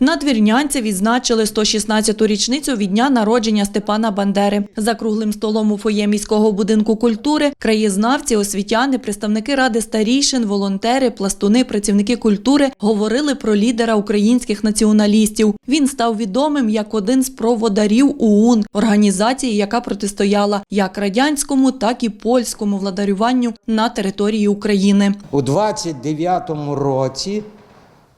На Двірнянці відзначили 116-ту річницю від дня народження Степана Бандери. За круглим столом у фоє міського будинку культури краєзнавці, освітяни, представники ради старійшин, волонтери, пластуни, працівники культури говорили про лідера українських націоналістів. Він став відомим як один з проводарів УУН, організації, яка протистояла як радянському, так і польському владарюванню на території України. У 29-му році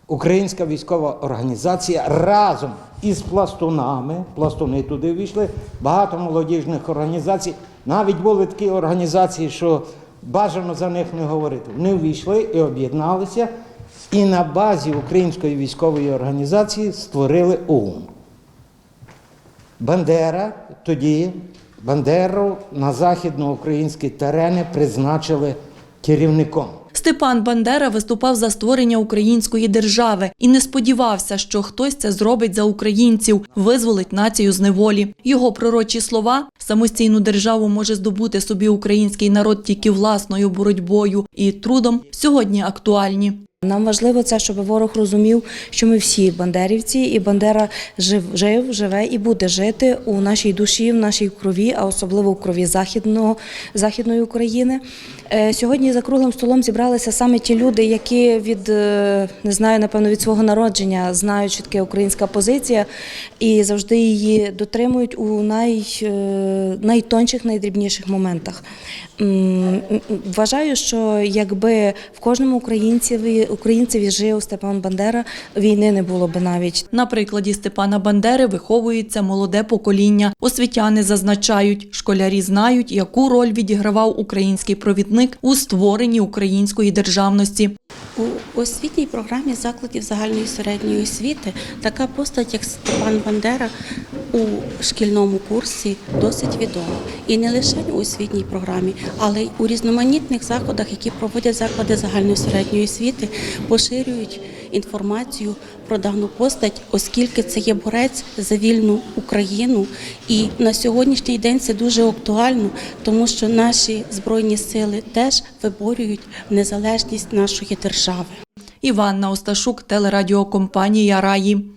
Українська військова організація разом із пластунами, пластуни туди війшли, багато молодіжних організацій. Навіть були такі організації, що бажано за них не говорити. Вони ввійшли і об'єдналися, і на базі Української військової організації створили ОУН. Бандера тоді Бандеру на західноукраїнські терени призначили керівником. Степан Бандера виступав за створення української держави і не сподівався, що хтось це зробить за українців, визволить націю з неволі. Його пророчі слова самостійну державу може здобути собі український народ тільки власною боротьбою і трудом сьогодні актуальні. Нам важливо це, щоб ворог розумів, що ми всі бандерівці, і Бандера жив, жив, живе і буде жити у нашій душі, в нашій крові, а особливо в крові західного західної України. Е, Сьогодні за круглим столом зібралися саме ті люди, які від е, не знаю, напевно, від свого народження знають, що таке українська позиція, і завжди її дотримують у най, е, найтонших, найдрібніших моментах. Вважаю, що якби в кожному українцеві українцеві жив Степан Бандера, війни не було би навіть. На прикладі Степана Бандери виховується молоде покоління. Освітяни зазначають, школярі знають, яку роль відігравав український провідник у створенні української державності. У освітній програмі закладів загальної середньої освіти така постать, як Степан Бандера, у шкільному курсі досить відома. І не лише у освітній програмі, але й у різноманітних заходах, які проводять заклади загальної середньої освіти, поширюють інформацію про дану постать, оскільки це є борець за вільну Україну. І на сьогоднішній день це дуже актуально, тому що наші збройні сили теж виборюють незалежність нашої держави. Іванна Осташук, телерадіокомпанія Раї.